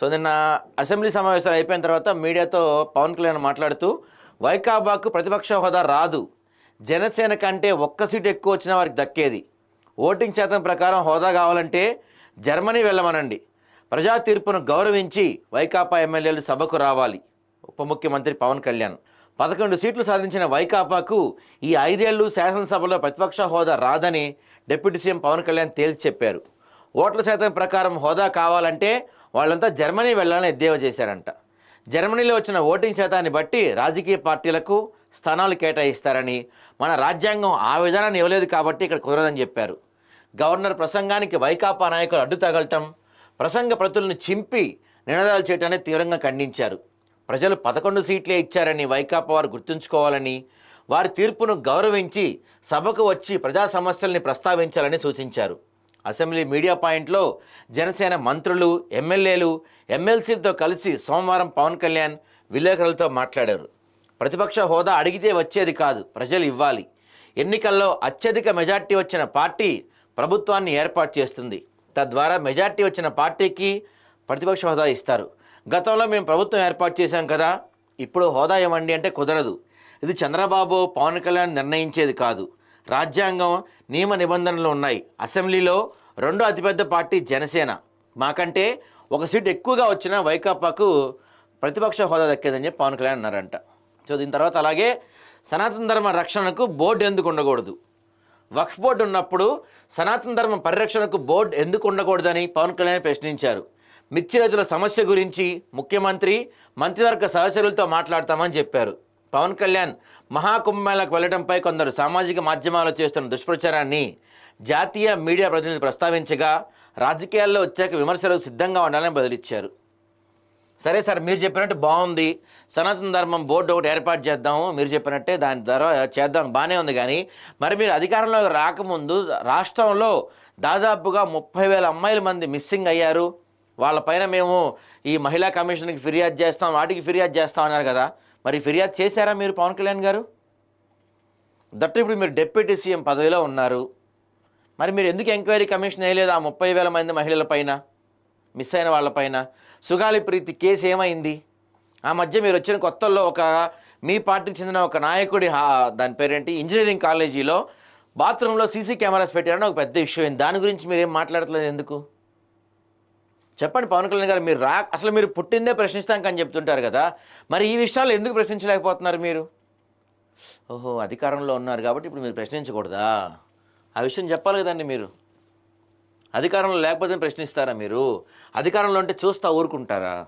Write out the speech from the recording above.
So నిన్న assembly సమావేశాలు అయిపోయిన తర్వాత మీడియాతో పవన్ కళ్యాణ్ మాట్లాడుతూ వైకాబాకు ప్రతిపక్ష హోదా రాదు. జనసేన కంటే ఒక్క సీటు ఎక్కువ వచ్చిన వారికి దక్కేది. ఓటింగ్ శాతం ప్రకారం హోదా కావాలంటే జర్మనీ వెళ్ళమనండి. ప్రజా తీర్పును గౌరవించి వైకాపా ఎమ్మెల్యేలు సభకు రావాలి. ఉప ముఖ్యమంత్రి పవన్ కళ్యాణ్. పదకొండు సీట్లు సాధించిన వైకాపాకు ఈ ఐదేళ్ళు శాసనసభలో ప్రతిపక్ష హోదా రాదని డిప్యూటీ సీఎం పవన్ కళ్యాణ్ తేల్చి చెప్పారు. ఓట్ల శాతం ప్రకారం హోదా కావాలంటే వాళ్ళంతా జర్మనీ వెళ్ళాలని ఎద్దేవా చేశారంట. జర్మనీలో వచ్చిన ఓటింగ్ శాతాన్ని బట్టి రాజకీయ పార్టీలకు స్థానాలు కేటాయిస్తారని మన రాజ్యాంగం ఆ విధానాన్ని ఇవ్వలేదు కాబట్టి ఇక్కడ కుదరదని చెప్పారు. గవర్నర్ ప్రసంగానికి వైకాపా నాయకులు అడ్డు తగలటం ప్రసంగ ప్రతులను చింపి నినాదాలు చేయటాన్ని తీవ్రంగా ఖండించారు. ప్రజలు పదకొండు సీట్లే ఇచ్చారని వైకాపా వారు గుర్తుంచుకోవాలని వారి తీర్పును గౌరవించి సభకు వచ్చి ప్రజా సమస్యల్ని ప్రస్తావించాలని సూచించారు. అసెంబ్లీ మీడియా పాయింట్లో జనసేన మంత్రులు ఎమ్మెల్యేలు ఎమ్మెల్సీలతో కలిసి సోమవారం పవన్ కళ్యాణ్ విలేకరులతో మాట్లాడారు. ప్రతిపక్ష హోదా అడిగితే వచ్చేది కాదు ప్రజలు ఇవ్వాలి. ఎన్నికల్లో అత్యధిక మెజార్టీ వచ్చిన పార్టీ ప్రభుత్వాన్ని ఏర్పాటు చేస్తుంది. తద్వారా మెజార్టీ వచ్చిన పార్టీకి ప్రతిపక్ష హోదా ఇస్తారు. గతంలో మేము ప్రభుత్వం ఏర్పాటు చేశాం కదా ఇప్పుడు హోదా ఇవ్వండి అంటే కుదరదు. ఇది చంద్రబాబు పవన్ కళ్యాణ్ నిర్ణయించేది కాదు. రాజ్యాంగం నియమ నిబంధనలు ఉన్నాయి. అసెంబ్లీలో రెండో అతిపెద్ద పార్టీ జనసేన. మాకంటే ఒక సీట్ ఎక్కువగా వచ్చిన వైకాపాకు ప్రతిపక్ష హోదా దక్కేదని చెప్పి పవన్ కళ్యాణ్ అన్నారంట. సో దీని తర్వాత అలాగే సనాతన ధర్మ రక్షణకు బోర్డు ఎందుకు ఉండకూడదు? వక్ఫ్ బోర్డు ఉన్నప్పుడు సనాతన ధర్మ పరిరక్షణకు బోర్డు ఎందుకు ఉండకూడదని పవన్ కళ్యాణ్ ప్రశ్నించారు. మిర్చి రైతుల సమస్య గురించి ముఖ్యమంత్రి మంత్రివర్గ సహచరులతో మాట్లాడతామని చెప్పారు. పవన్ కళ్యాణ్ మహాకుంభమేళకు వెళ్ళడంపై కొందరు సామాజిక మాధ్యమాల్లో చేస్తున్న దుష్ప్రచారాన్ని జాతీయ మీడియా ప్రతినిధులు ప్రస్తావించగా రాజకీయాల్లో వచ్చాక విమర్శలకు సిద్ధంగా ఉండాలని బదిలిచ్చారు. సరే సార్ మీరు చెప్పినట్టు బాగుంది. సనాతన ధర్మం బోర్డు ఒకటి ఏర్పాటు చేద్దాము. మీరు చెప్పినట్టే దాని ద్వారా చేద్దాం బాగానే ఉంది కానీ మరి మీరు అధికారంలోకి రాకముందు రాష్ట్రంలో దాదాపుగా ముప్పై వేల అమ్మాయిల మంది మిస్సింగ్ అయ్యారు. వాళ్ళపైన మేము ఈ మహిళా కమిషన్కి ఫిర్యాదు చేస్తాం వాటికి ఫిర్యాదు చేస్తాం అన్నారు కదా. మరి ఫిర్యాదు చేశారా మీరు పవన్ కళ్యాణ్ గారు? దట్టు ఇప్పుడు మీరు డిప్యూటీ సీఎం పదవిలో ఉన్నారు. మరి మీరు ఎందుకు ఎంక్వైరీ కమిషన్ వేయలేదు ఆ ముప్పై వేల మంది మహిళల పైన మిస్ అయిన వాళ్ళపైన సుగాలి ప్రీతి కేసు ఏమైంది? ఆ మధ్య మీరు వచ్చిన కొత్తల్లో ఒక మీ పార్టీకి చెందిన ఒక నాయకుడి దాని పేరేంటి? ఇంజనీరింగ్ కాలేజీలో బాత్రూంలో సీసీ కెమెరాస్ పెట్టారని ఒక పెద్ద విషయం దాని గురించి మీరు ఏం మాట్లాడట్లేదు ఎందుకు? చెప్పండి పవన్ కళ్యాణ్ గారు మీరు రా అసలు మీరు పుట్టిందే ప్రశ్నిస్తాం చెప్తుంటారు కదా. మరి ఈ విషయాలు ఎందుకు ప్రశ్నించలేకపోతున్నారు మీరు? ఓహో అధికారంలో ఉన్నారు కాబట్టి ఇప్పుడు మీరు ప్రశ్నించకూడదా? ఆ విషయం చెప్పాలి కదండి మీరు. అధికారంలో లేకపోతే ప్రశ్నిస్తారా మీరు? అధికారంలో ఉంటే చూస్తా ఊరుకుంటారా?